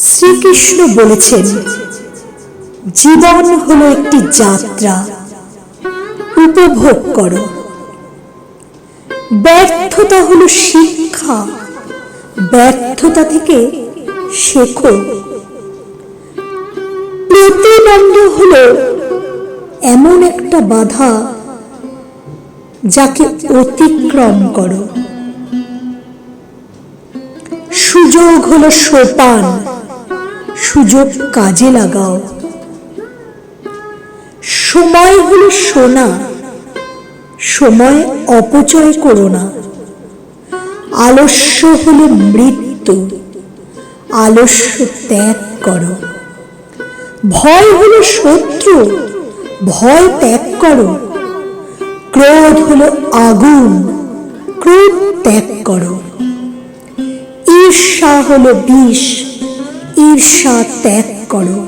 শ্রীকৃষ্ণ বলেছেন, জীবন হলো একটি যাত্রা, উপভোগ করো। ব্যর্থতা হলো শিক্ষা, ব্যর্থতা থেকে শেখো। প্রতিদ্বন্দ্ব হলো এমন একটা বাধা যাকে অতিক্রম করো। সুযোগ হলো সোপান। সুযোগ কাজে লাগাও। সময় হলো সোনা, সময় অপচয় করো না। আলস্য হলো মৃত্যু, আলস্য ত্যাগ করো। ভয় হলো শত্রু, ভয় ত্যাগ করো। ক্রোধ হলো আগুন, ক্রোধ ত্যাগ করো। ঈর্ষা হলো বিষ ঈর্ষা ত্যাগ করো।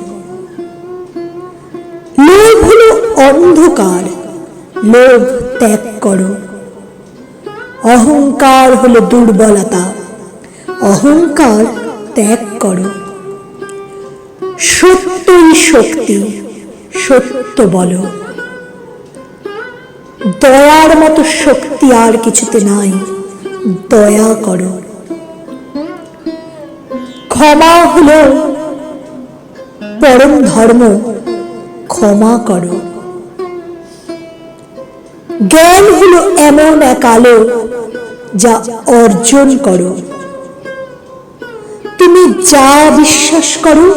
লোভ হলো অন্ধকার, লোভ ত্যাগ করো। অহংকার হলো দুর্বলতা, অহংকার ত্যাগ করো। সত্যই শক্তি, সত্য বলো। দয়ার মতো শক্তি আর কিছুতে নাই, দয়া করো। ক্ষমা হল। পরম ধর্ম, ক্ষমা করো। জ্ঞান হলো এমন এক আলো যা অর্জন করো। তুমি যা বিশ্বাস করো,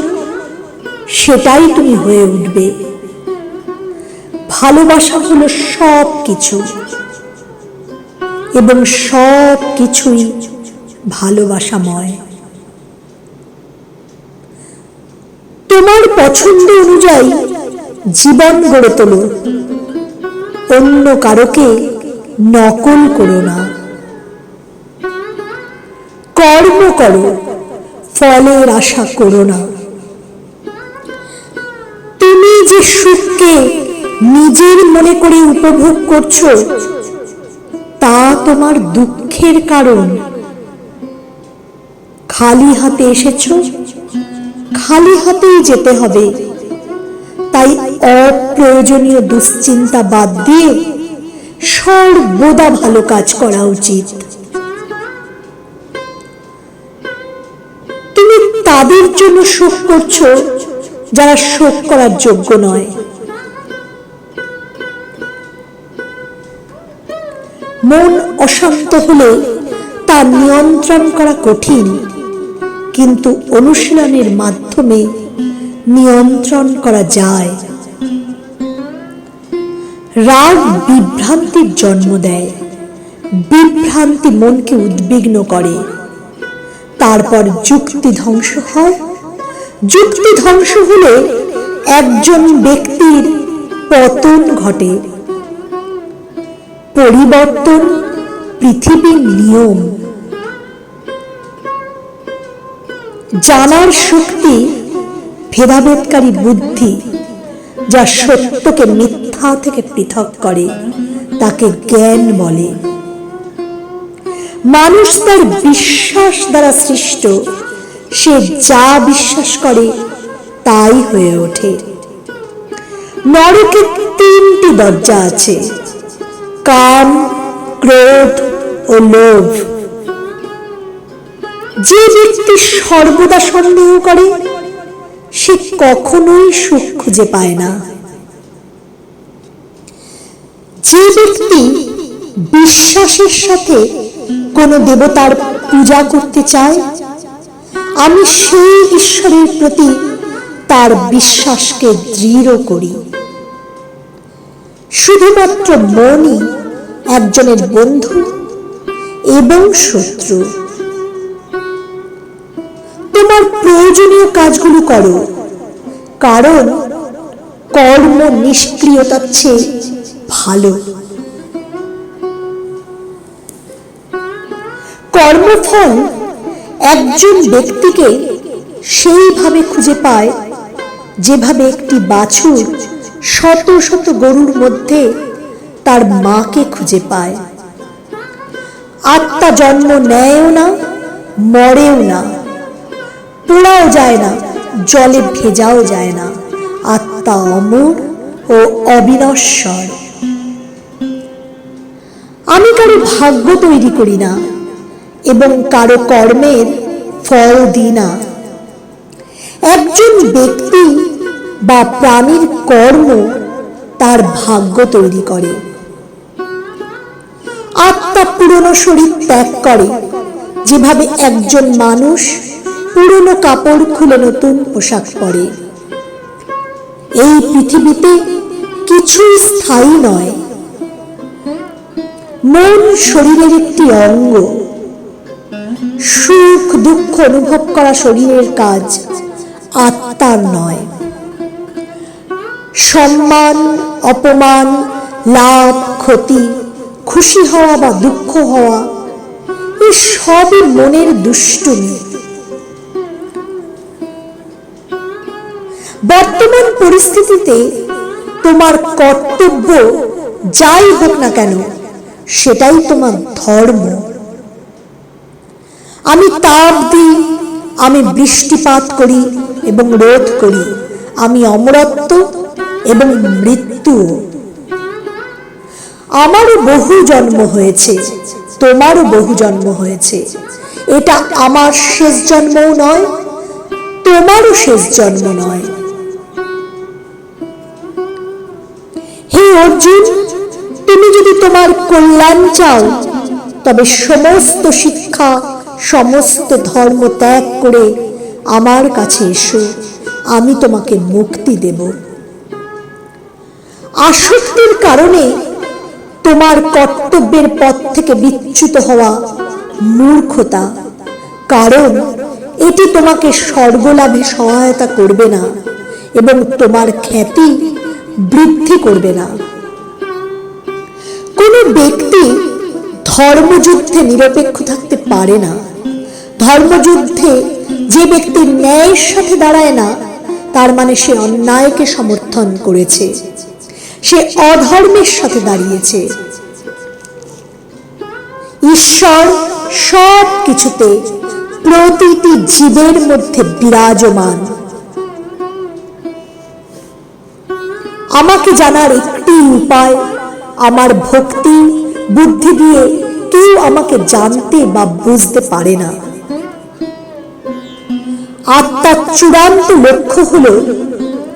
সেটাই তুমি হয়ে উঠবে। ভালোবাসা হলো সব কিছু এবং সব কিছুই ভালোবাসাময়। তোমার পছন্দ অনুযায়ী জীবন গড়ে তোলো। অন্য কারোকে নকল করো না। কর্ম করো, ফলের আশা করো না। তুমি যে সুখকে নিজের মনে করে উপভোগ করছ, তা তোমার দুঃখের কারণ। খালি হাতে এসেছ খালি হাতেই যেতে হবে। তাই অপ্রয়োজনীয় দুশ্চিন্তা বাদ দিয়ে সর্বদা ভালো কাজ করা উচিত। তুমি তাদের জন্য শোক করছ, যারা শোক করার যোগ্য নয়। মন অশান্ত হলে তা নিয়ন্ত্রণ করা কঠিন। কিন্তু অনুশীলনের মাধ্যমে নিয়ন্ত্রণ করা যায়। রাগ বিভ্রান্তির জন্ম দেয়। বিভ্রান্তি মনকে উদ্বিগ্ন করে। তারপর যুক্তি ধ্বংস হয়। যুক্তি ধ্বংস হলে একজন ব্যক্তির পতন ঘটে। পরিবর্তন পৃথিবীর নিয়ম। জানার শক্তি, ভেদাভেদকারী বুদ্ধি, যা সত্যকে মিথ্যা থেকে পৃথক করে, তাকে জ্ঞান বলে। মানুষ তার বিশ্বাস দ্বারা সৃষ্ট, সে যা বিশ্বাস করে, তাই হয়ে ওঠে। নরকে তিনটি দরজা আছে, কাম, ক্রোধ ও লোভ। যে ব্যক্তি সর্বদা সন্দেহ করে, সে কখনোই সুখ খুঁজে পায় না। যে ব্যক্তি বিশ্বাসের সাথে কোনো দেবতার পূজা করতে চায়, আমি সেই ঈশ্বরের প্রতি তার বিশ্বাসকে দৃঢ় করি। শুধুমাত্র মনই একজনের বন্ধু এবং শত্রু। তোমার প্রয়োজনীয় কাজগুলো করো। কারণ কর্ম নিষ্ক্রিয়তার চেয়ে ভালো। কর্মফল একজন ব্যক্তিকে সেইভাবে খুঁজে পায় যেভাবে একটি বাছুর শত শত গরুর মধ্যে তার মাকে খুঁজে পায়। আত্মা জন্ম নেয়ও না, মরেও না। পোড়াও যায় না, জলে ভেজাও যায় না। আত্মা অমর ও অবিনশ্বর। আমি কারও ভাগ্য তৈরি করি না এবং কারও কর্মের ফল দিই না। একজন ব্যক্তি বা প্রাণীর কর্ম তার ভাগ্য তৈরি করে। আত্মা পুরনো শরীর ত্যাগ করে। যেভাবে একজন মানুষ পুরনো কাপড় খুলে নতুন পোশাক পরে। এই পৃথিবীতে কিছুই স্থায়ী নয়। মন শরীরের একটি অঙ্গ। সুখ, দুঃখ অনুভব করা শরীরের কাজ আত্মার নয়। সম্মান, অপমান, লাভ, ক্ষতি, খুশি হওয়া বা দুঃখ হওয়া, এ সবই মনের দুষ্টুমি। বর্তমান পরিস্থিতিতে তোমার কর্তব্য যাই হোক না কেন, সেটাই তোমার ধর্ম। আমি তাপ দিই, আমি বৃষ্টিপাত করি এবং রোধ করি, আমি অমরত্ব এবং মৃত্যুও। আমারও বহু জন্ম হয়েছে, তোমারও বহু জন্ম হয়েছে। এটা আমার শেষ জন্মও নয়, তোমারও শেষ জন্ম নয়। অর্জুন, তুমি যদি তোমার কল্যাণ চাও, তবে সমস্ত শিক্ষা, সমস্ত ধর্ম ত্যাগ করে আমার কাছে এসো, আমি তোমাকে মুক্তি দেব। আসক্তির কারণে তোমার কর্তব্যের পথ থেকে বিচ্যুত হওয়া মূর্খতা, কারণ এটি তোমাকে স্বর্গলাভে সহায়তা করবে না, এবং তোমার খ্যাতি বৃদ্ধি করবে না। কোনো ব্যক্তি ধর্মযুদ্ধে নিরপেক্ষ থাকতে পারে না। ধর্মযুদ্ধে যে ব্যক্তি ন্যায়ের সাথে দাঁড়ায় না, তার মানে সে অন্যায়কে সমর্থন করেছে। সে অধর্মের সাথে দাঁড়িয়েছে। ঈশ্বর সব কিছুতে প্রতিটি জীবের মধ্যে বিরাজমান। আমাকে জানার একটি উপায়। আমার ভক্তি, বুদ্ধি দিয়ে কেউ আমাকে জানতে বা বুঝতে পারে না। আত্মার চূড়ান্ত লক্ষ্য হল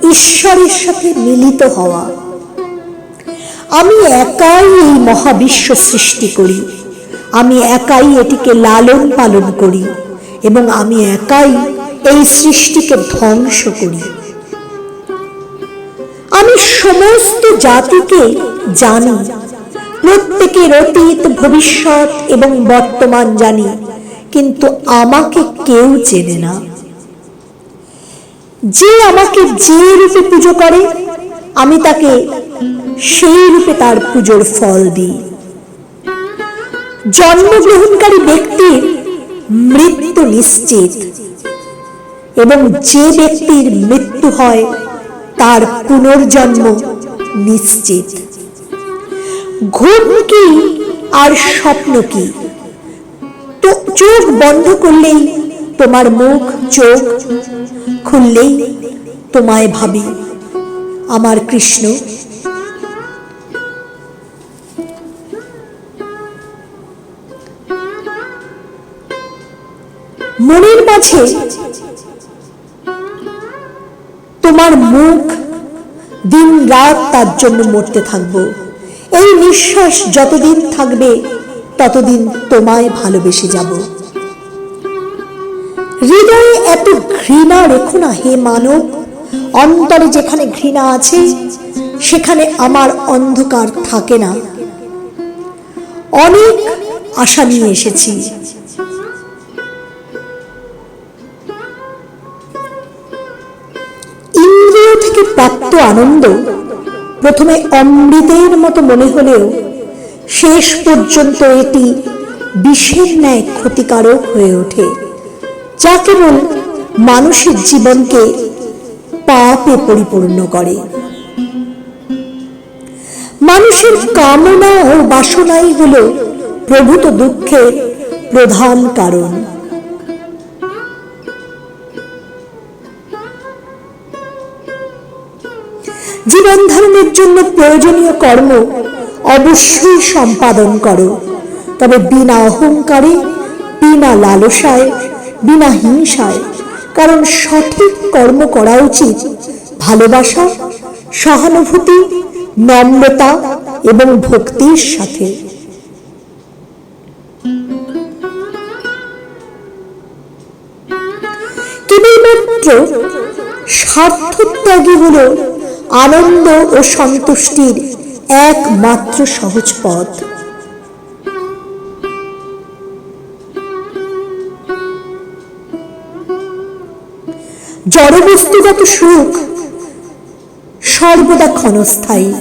ঈশ্বরের সাথে মিলিত হওয়া। আমি একাই এই মহাবিশ্ব সৃষ্টি করি। আমি একাই এটিকে লালন পালন করি এবং আমি একাই এই সৃষ্টিকে ধ্বংস করি। সমস্ত জাতিকে জানি। প্রত্যেকের অতীত, ভবিষ্যৎ এবং বর্তমান জানি, কিন্তু আমাকে কেউ চেনে না। যে আমাকে যে রূপে পুজো করে, আমি তাকে সেই রূপে তার পুজোর ফল দিই। জন্মগ্রহণকারী ব্যক্তির মৃত্যু নিশ্চিত এবং যে ব্যক্তির মৃত্যু হয় তার পুনর্জন্ম নিশ্চিত। ঘুম কি আর স্বপ্ন কি? চোখ বন্ধ করলেই তোমার মুখ চোখ, খুললেই তোমায় ভাবি, আমার কৃষ্ণ। মনের মাঝে তোমার মুখ দিন রাত তার জন্য মরতে থাকব। এই নিঃশ্বাস যতদিন থাকবে, ততদিন তোমায় ভালোবেসে যাব। হৃদয়ে এত ঘৃণা রেখো না হে মানব। অন্তরে যেখানে ঘৃণা আছে, সেখানে আমার অন্ধকার থাকে না। অনেক আশা নিয়ে এসেছি। থেকে প্রাপ্ত আনন্দ প্রথমে অমৃতের মতো মনে হলেও শেষ পর্যন্ত এটি বিষের ন্যায় ক্ষতিকারক হয়ে ওঠে, যা কেবল মানুষের জীবনকে পাপে পরিপূর্ণ করে। মানুষের কামনা ও বাসনাই হল প্রভূত দুঃখের প্রধান কারণ। জীবন ধারণের জন্য প্রয়োজনীয় কর্ম অবশ্যই সম্পাদন করো। তবে বিনা অহংকারে, বিনা লালসায়, বিনা হিংসায়, কারণ সঠিক কর্ম করা উচিত ভালোবাসা, সহানুভূতি, নম্রতা এবং ভক্তির সাথে। কেবলমাত্র স্বার্থত্যাগী হল আনন্দ ও সন্তুষ্টির একমাত্র সহজ পথ। জড়বস্তুগত সুখ সর্বদা ক্ষণস্থায়ী।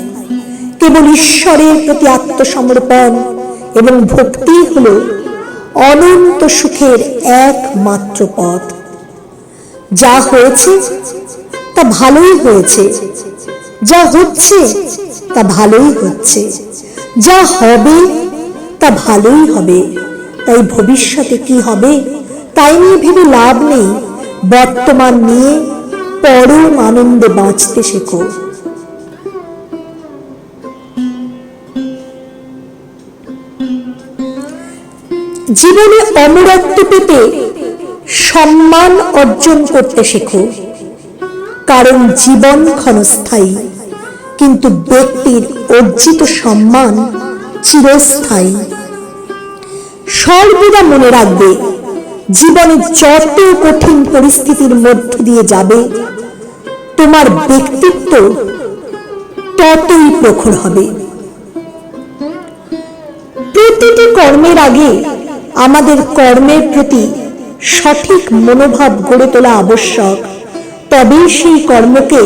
কেবল ঈশ্বরের প্রতি আত্মসমর্পণ এবং ভক্তি হল অনন্ত সুখের একমাত্র পথ। যা হয়েছে তা ভালোই হয়েছে। যা হচ্ছে, তা ভালোই হচ্ছে। যা হবে, তা ভালোই হবে। তাই ভবিষ্যতে কি হবে, তাই নিয়ে ভেবে লাভ নেই। বর্তমান নিয়ে পরম আনন্দে বাঁচতে শেখো। জীবনে অমরত্ব পেতে সম্মান অর্জন করতে শেখো। কারণ জীবন ক্ষণস্থায়ী, কিন্তু ব্যক্তির অর্জিত সম্মান চিরস্থায়ী। সর্বদা মনে রাখবে, জীবনে যত কঠিন পরিস্থিতির মধ্য দিয়ে যাবে, তোমার ব্যক্তিত্ব ততই প্রখর হবে। প্রতিটি কর্মের আগে আমাদের কর্মের প্রতি সঠিক মনোভাব গড়ে তোলা আবশ্যক। তবেই সেই কর্মকে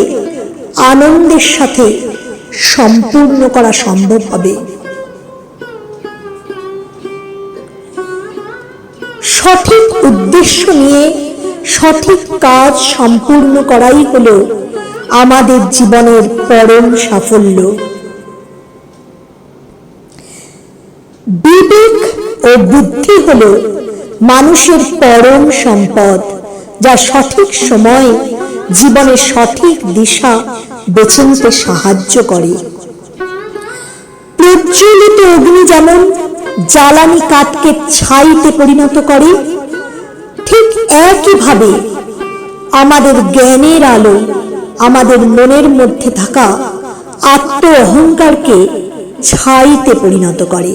আনন্দের সাথে সম্পূর্ণ করা সম্ভব হবে। সঠিক উদ্দেশ্য নিয়ে সঠিক কাজ সম্পূর্ণ করাই হল আমাদের জীবনের পরম সাফল্য। বিবেক ও বুদ্ধি হল মানুষের পরম সম্পদ, যা সঠিক সময়ে জীবনের সঠিক দিশা বেছে নিতে সাহায্য করে। প্রজ্বলিত অগ্নি যেমন জ্বালানি কাঠকে ছাইতে পরিণত করে, ঠিক একইভাবে আমাদের জ্ঞানের আলো আমাদের মনের মধ্যে থাকা আত্ম অহংকারকে ছাইতে পরিণত করে।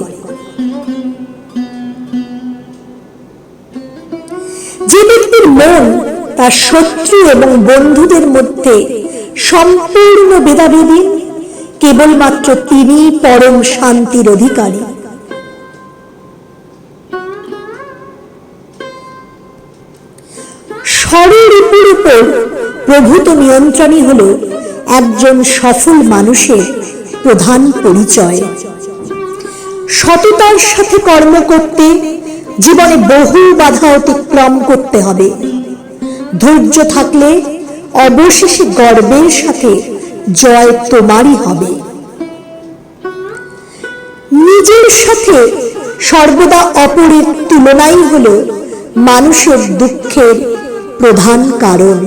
যে ব্যক্তির মন তার শত্রু এবং বন্ধুদের মধ্যে সম্পূর্ণ ভেদাভেদী কেবলমাত্র তিনি পরম শান্তির অধিকারী। ষড়রিপুর উপর প্রভূত নিয়ন্ত্রণই হল একজন সফল মানুষের প্রধান পরিচয়। সততার সাথে কর্ম করতে জীবনে বহু বাধা অতিক্রম করতে হবে। ধৈর্য থাকলে অবশেষে গর্বের সাথে জয় তোমারই হবে। নিজের সাথে সর্বদা অপরের তুলনাই হল মানুষের দুঃখের প্রধান কারণ।